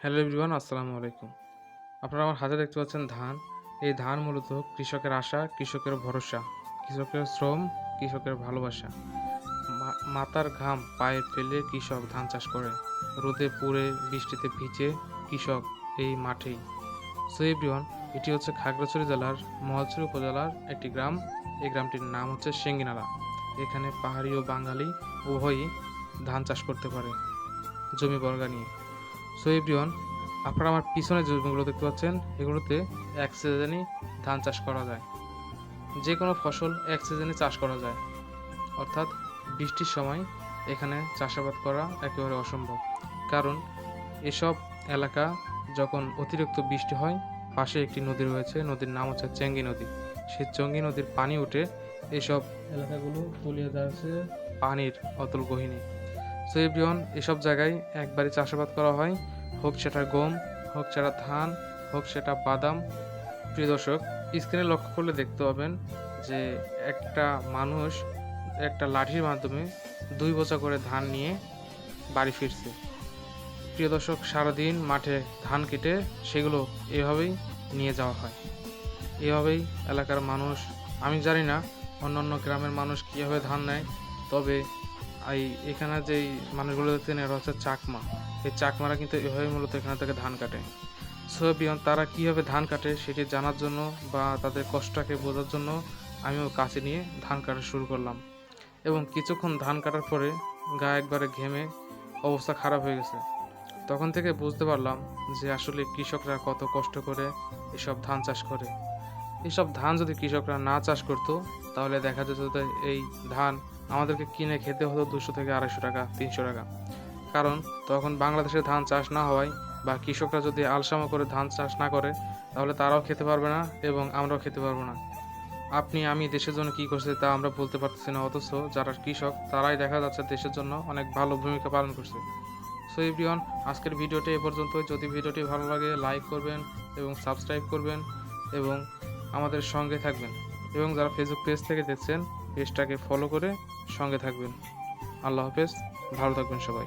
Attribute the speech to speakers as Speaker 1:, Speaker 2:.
Speaker 1: Hello everyone, আসসালামু আলাইকুম। আপনারা আমার হাতে দেখতে পাচ্ছেন ধান। এই ধান মূলত কৃষকের আশা, কৃষকের ভরসা, কৃষকের শ্রম, কৃষকের ভালোবাসা। মা- মাথার ঘাম পায়ে ফেলে কৃষক ধান চাষ করে। রোদে পুড়ে, বৃষ্টিতে ভিজে কৃষক এই মাঠেই। সো এভরিওয়ান এটি হচ্ছে খাগড়াছড়ি জেলার, মহালছড়ি উপজেলার একটি গ্রাম। এই গ্রামটির নাম হচ্ছে সেঙ্গিনালা। এখানে পাহাড়ি ও বাঙালি উভয়ই ধান চাষ করতে পারে। জমি বর্গা নিয়ে। সো এভরিওয়ান আপনারা আমার পিছনে যে জমিগুলো দেখতে পাচ্ছেন, এগুলোতে এক সিজনই ধান চাষ করা যায়। যে কোনো ফসল এক সিজনে চাষ করা যায়। অর্থাৎ বৃষ্টির সময় এখানে চাষাবাদ করা একেবারে অসম্ভব। কারণ এসব এলাকা যখন অতিরিক্ত বৃষ্টি হয়, পাশে একটি নদী রয়েছে, নদীর নাম হচ্ছে চেঙ্গি নদী। সেই চেঙ্গি নদীর পানি উঠে এসব এলাকাগুলো তলিয়ে যাচ্ছে পানির অতল গহিনী। সো এভরিওয়ান এসব জায়গায় একবারে চাষাবাদ করা হয়। হোক সেটা গম, হোক সেটা ধান, হোক সেটা বাদাম। প্রিয় দর্শক স্ক্রিনে লক্ষ্য করলে দেখতে পাবেন যে একটা মানুষ একটা লাঠির মাধ্যমে দুই বোঝা করে ধান নিয়ে বাড়ি ফিরছে। প্রিয় দর্শক, সারাদিন মাঠে ধান কেটে সেগুলো এভাবেই নিয়ে যাওয়া হয়। এভাবেই এলাকার মানুষ, আমি জানি না অন্যান্য গ্রামের মানুষ কীভাবে ধান নেয়, তবে এই এখানে যেই মানুষগুলো দেখছেন, এরা হচ্ছে চাকমা। এই চাকমারা কিন্তু এভাবে মূলত এখানে থেকে ধান কাটে। সো বিয়ন তারা কীভাবে ধান কাটে সেটি জানার জন্য বা তাদের কষ্টটাকে বোঝার জন্য আমিও কাছে নিয়ে ধান কাটা শুরু করলাম। এবং কিছুক্ষণ ধান কাটার পরে গা একবারে ঘেমে অবস্থা খারাপ হয়ে গেছে। তখন থেকে বুঝতে পারলাম যে আসলে কৃষকরা কত কষ্ট করে এসব ধান চাষ করে। এসব ধান যদি কৃষকরা না চাষ করতো তাহলে দেখা যেত এই ধান আমাদেরকে কিনে খেতে হতো দুশো থেকে আড়াইশো টাকা, তিনশো টাকা। কারণ তখন বাংলাদেশে ধান চাষ না হওয়ায় বা কৃষকরা যদি আলসামো করে ধান চাষ না করে, তাহলে তারাও খেতে পারবে না এবং আমরাও খেতে পারব না। আপনি, আমি দেশের জন্য কি করছে তা আমরা বলতে পারতেছি না, অথচ যারা কৃষক, তারাই দেখা যাচ্ছে দেশের জন্য অনেক ভালো ভূমিকা পালন করছে। সো এভরিওয়ান আজকের ভিডিওটি এ পর্যন্ত যদি ভিডিওটি ভালো লাগে লাইক করবেন এবং সাবস্ক্রাইব করবেন এবং আমাদের সঙ্গে থাকবেন। এবং যারা ফেসবুক পেজ থেকে দেখছেন পেজটাকে ফলো করে সঙ্গে থাকবেন। আল্লাহ হাফেজ, ভালো থাকবেন সবাই।